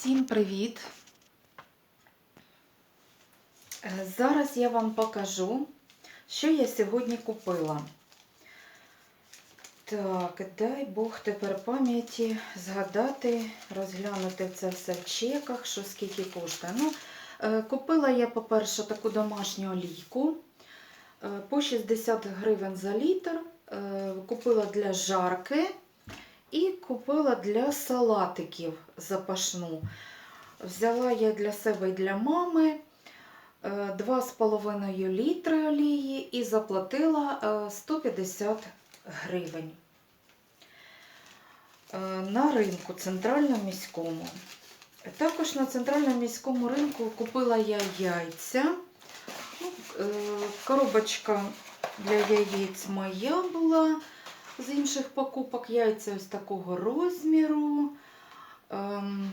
Всім привіт! Е, Зараз я вам покажу, що я сьогодні купила. Так, дай Бог тепер пам'яті згадати, розглянути це все в чеках, що скільки коштує. Ну, е, купила я, по-перше, таку домашню олійку е, по 60 гривень за літр. Купила для жарки і купила для салатиків запашну. Взяла я для себе і для мами е, 2,5 літри олії і заплатила е, 150 гривень. Е, На ринку центральному міському. Також на центральному міському ринку купила я яйця. Ну, е, Коробочка для яєць моя була з інших покупок. Яйця ось такого розміру. Ем,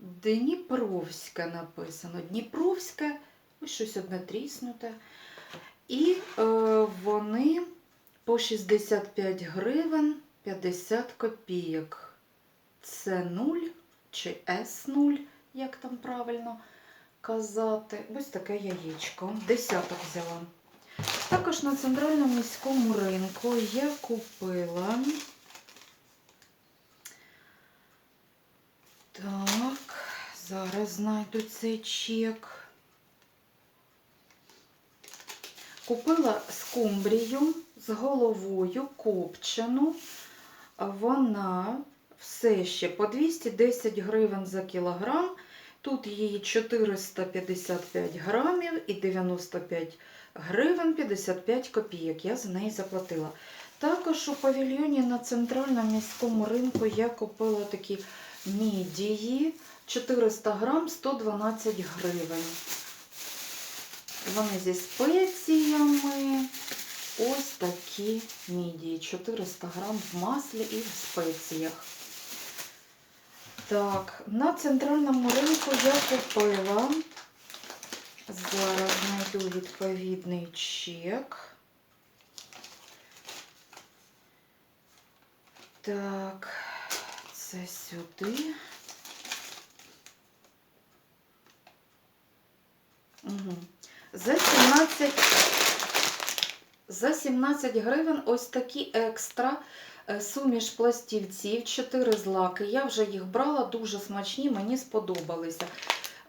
Дніпровське написано. Дніпровське, ось щось одне тріснуте. І е, вони по 65 гривень 50 копійок. Це 0 чи С0, як там правильно казати. Ось таке яєчко. Десяток взяла. Також на центральному міському ринку я купила. Так, зараз знайду цей чек. Купила скумбрію з головою копчену. Вона все ще по 210 гривень за кілограм. Тут її 455 грамів і 95 гривень 55 копійок. Я за неї заплатила. Також у павільйоні на центральному міському ринку я купила такі мідії 400 грам 112 гривень. Вони зі спеціями. Ось такі мідії. 400 грам в маслі і в спеціях. Так, на центральному ринку я купила. Зараз знайду відповідний чек. Так, це сюди. Угу. За 17, за 17 гривень ось такі екстра суміш пластівців, 4 злаки. Я вже їх брала, дуже смачні, мені сподобалися.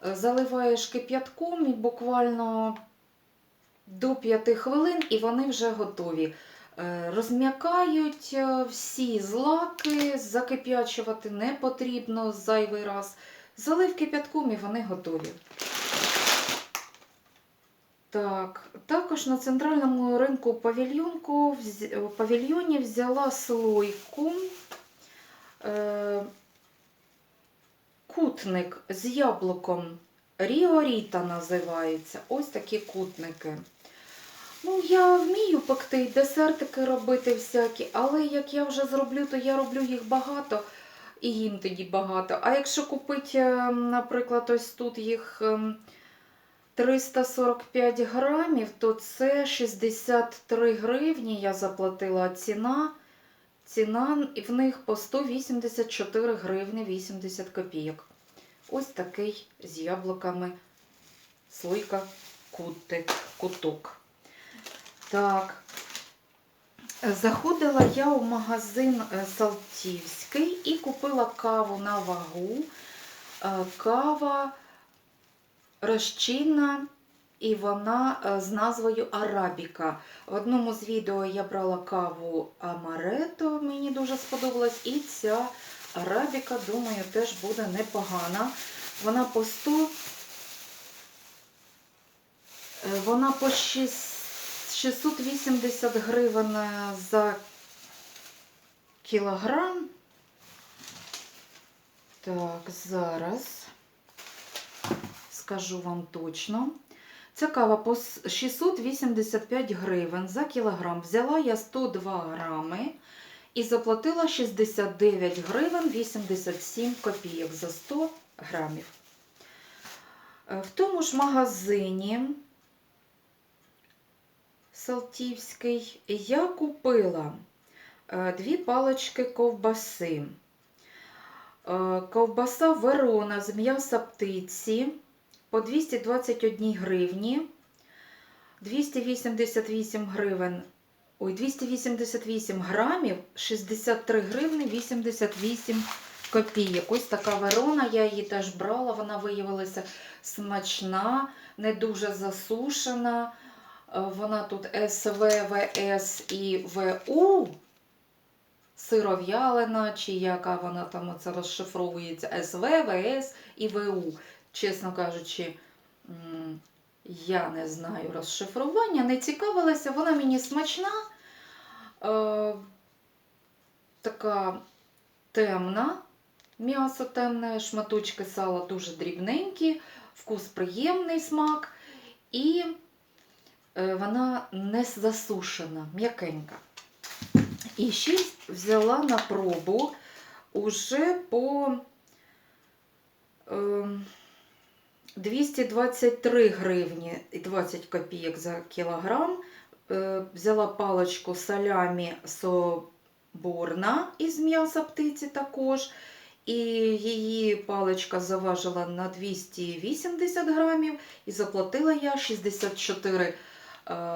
Е, Заливаєш кип'ятком і буквально до 5 хвилин, і вони вже готові. Е, Розм'якають е, всі злаки, закип'ячувати не потрібно зайвий раз. Залив кип'ятком і вони готові. Так, також на центральному ринку павільйонку, в павільйоні взяла слойку. Е, кутник з яблуком. Ріоріта називається. Ось такі кутники. Ну, я вмію пекти, десертики робити всякі, але як я вже зроблю, то я роблю їх багато і їм тоді багато. А якщо купити, е, наприклад, ось тут їх. Ем, 345 грамів, то це 63 гривні я заплатила. Ціна, ціна в них по 184 гривні 80 копійок. Ось такий з яблуками слойка кутик, куток. Так. Заходила я в магазин е, Салтівський і купила каву на вагу. Е, Кава розчинна і вона е, з назвою Арабіка. В одному з відео я брала каву Амарето, мені дуже сподобалась. І ця Арабіка, думаю, теж буде непогана. Вона по 100, е, вона по 6 680 гривень за кілограм. Так, зараз скажу вам точно. Ця кава по 685 гривень за кілограм. Взяла я 102 грами і заплатила 69 гривень 87 копійок за 100 грамів. Е, В тому ж магазині Салтівський я купила е, дві палички ковбаси. Е, Ковбаса Верона з м'яса птиці по 221 гривні, 288 гривень, ой, 288 грамів, 63 гривні 88 копійок. Ось така Верона, я її теж брала, вона виявилася смачна, не дуже засушена. Е, Вона тут СВ, ВС і ВУ сиров'ялина, чи яка вона там оце розшифровується СВ, ВС і ВУ. Чесно кажучи, я не знаю розшифрування, не цікавилася, вона мені смачна, е, така темна, м'ясо темне, шматочки сала дуже дрібненькі, вкус приємний смак, і е, вона не засушена, м'якенька. І ще взяла на пробу уже по е, 223 гривні і 20 копійок за кілограм. Е, взяла паличку салямі соборна із м'яса птиці також. І її паличка заважила на 280 грамів і заплатила я 64 е,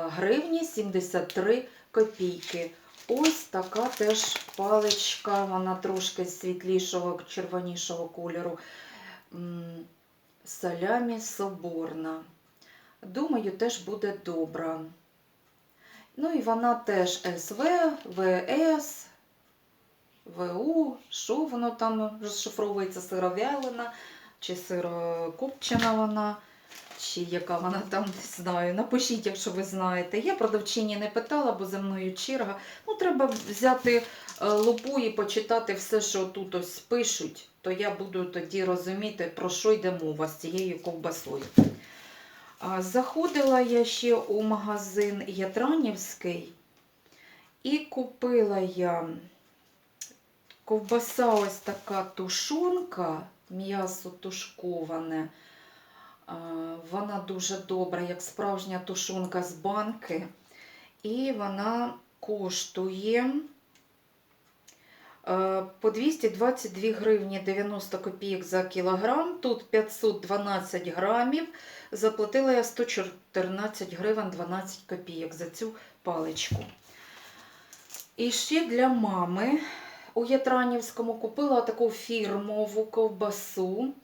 гривні 73 копійки. Ось така теж паличка, вона трошки світлішого, червонішого кольору. Салямі соборна. Думаю, теж буде добра. Ну і вона теж СВ, ВС, ВУ, що воно там розшифровується сировялина, чи сирокопчена вона, чи яка вона там, не знаю. Напишіть, якщо ви знаєте. Я продавчині не питала, бо за мною черга. Ну, треба взяти е, лупу і почитати все, що тут ось пишуть, то я буду тоді розуміти, про що йде мова з цією ковбасою. Заходила я ще у магазин Ятранівський і купила я ковбаса ось така тушонка, м'ясо тушковане. Вона дуже добра, як справжня тушонка з банки. І вона коштує по 222 гривні 90 копійок за кілограм. Тут 512 грамів. Заплатила я 114 гривень 12 копійок за цю паличку. І ще для мами у Ятранівському купила таку фірмову ковбасу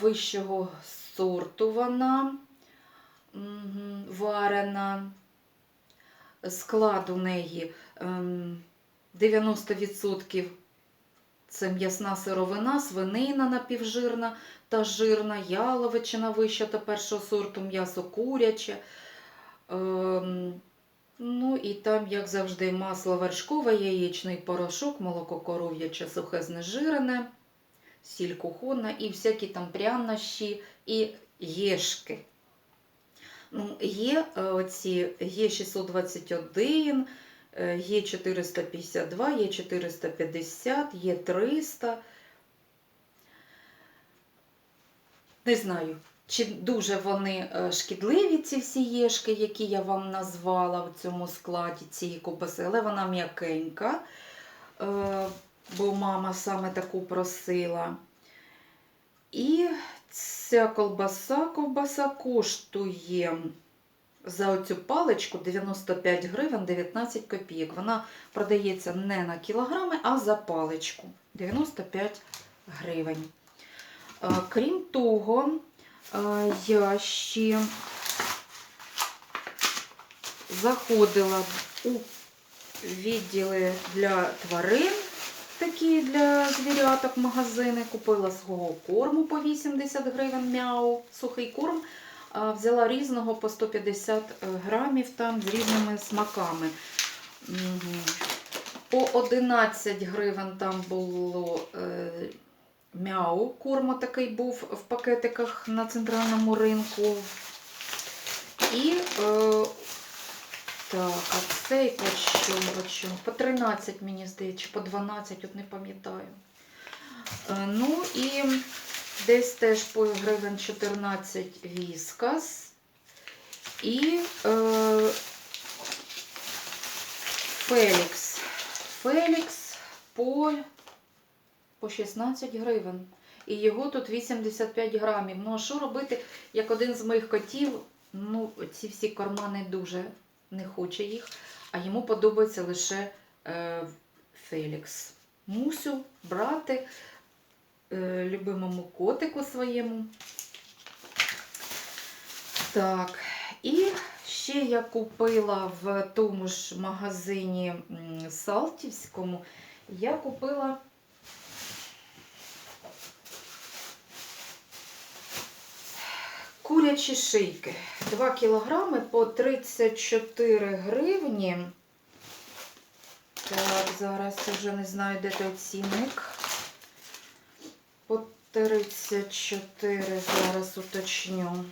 вищого сорту вона варена. Склад у неї ем, 90% це м'ясна сировина, свинина напівжирна та жирна, яловичина вища та першого сорту, м'ясо куряче. Ем, ну і там, як завжди, масло вершкове, яєчний порошок, молоко коров'яче, сухе знежирене, сіль кухонна і всякі там прянощі і єшки. Ну, є е, оці є 621, е, є 452, є 450, є 300. Не знаю, чи дуже вони е, шкідливі, ці всі єшки, які я вам назвала в цьому складі цієї ковбаси, але вона м'якенька, е, бо мама саме таку просила. І ця ковбаса, ковбаса коштує за оцю паличку 95 гривень 19 копійок. Вона продається не на кілограми, а за паличку 95 гривень. Е, Крім того, е, я ще заходила у відділи для тварин, такі для звіряток магазини. Купила свого корму по 80 гривень мяу, сухий корм. Взяла різного по 150 грамів там з різними смаками. По 11 гривень там було е, мяу. Корма такий був в пакетиках на центральному ринку. І е, так, а цей по чому, по чому? По 13, мені здається, чи по 12, от не пам'ятаю. Е, ну і десь теж по гривень 14 віскас. І е, Фелікс. Фелікс по, по 16 гривень. І його тут 85 грамів. Ну, а що робити, як один з моїх котів, ну, ці всі кармани дуже не хоче їх, а йому подобається лише е, Фелікс. Мусю брати любимому котику своєму. Так, і ще я купила в тому ж магазині Салтівському, я купила курячі шийки. 2 кілограми по 34 гривні. Так, зараз вже не знаю, де той цінник. По 34 зараз уточню.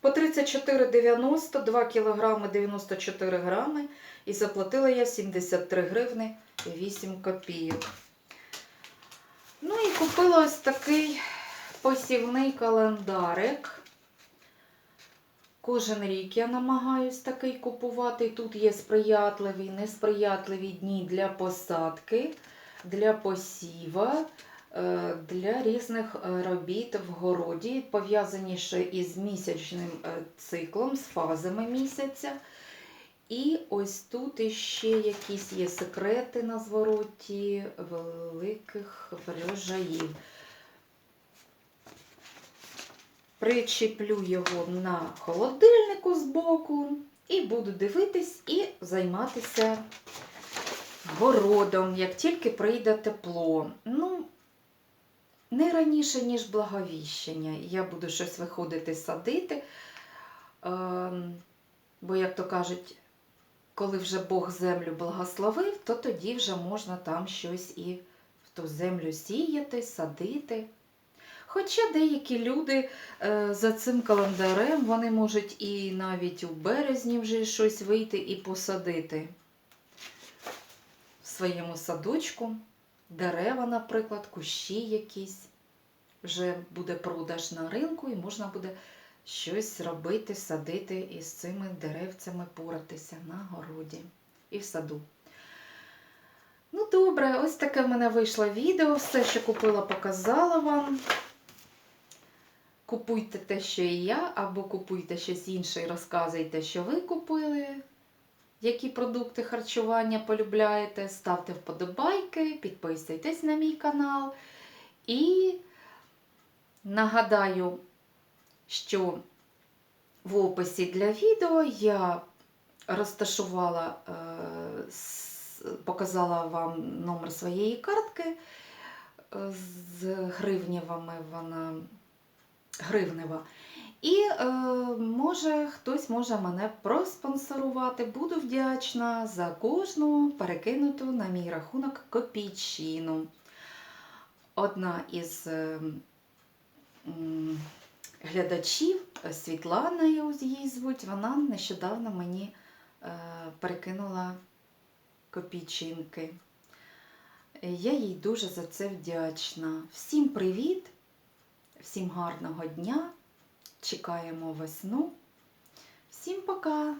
По 34,90, 2 кілограми 94 грами. І заплатила я 73 гривни 8 копійок. Ну і купила ось такий посівний календарик. Кожен рік я намагаюсь такий купувати. Тут є сприятливі, несприятливі дні для посадки, для посіва, для різних е, робіт в городі, пов'язані ще із місячним е, циклом, з фазами місяця. І ось тут іще якісь є секрети на звороті великих врожаїв. Причеплю його на холодильнику збоку і буду дивитись і займатися городом, як тільки прийде тепло. Ну, не раніше, ніж благовіщення. Я буду щось виходити садити. Ем, Бо, як то кажуть, коли вже Бог землю благословив, то тоді вже можна там щось і в ту землю сіяти, садити. Хоча деякі люди е, за цим календарем вони можуть і навіть у березні вже щось вийти і посадити в своєму садочку, дерева, наприклад, кущі якісь. Вже буде продаж на ринку і можна буде щось робити, садити із цими деревцями, поратися на городі і в саду. Ну, добре, ось таке в мене вийшло відео. Все, що купила, показала вам. Купуйте те, що і я, або купуйте щось інше і розказуйте, що ви купили, які продукти харчування полюбляєте. Ставте вподобайки, підписуйтесь на мій канал. І нагадаю, що в описі для відео я розташувала, е, показала вам номер своєї картки з гривнєвами вона гривнева. І е, може хтось може мене проспонсорувати. Буду вдячна за кожну перекинуту на мій рахунок копійчину. Одна із е, м, глядачів, е, Світлана її звуть, вона нещодавно мені е, перекинула копійчинки. Я їй дуже за це вдячна. Всім привіт! Всім гарного дня. Чекаємо весну. Всім пока!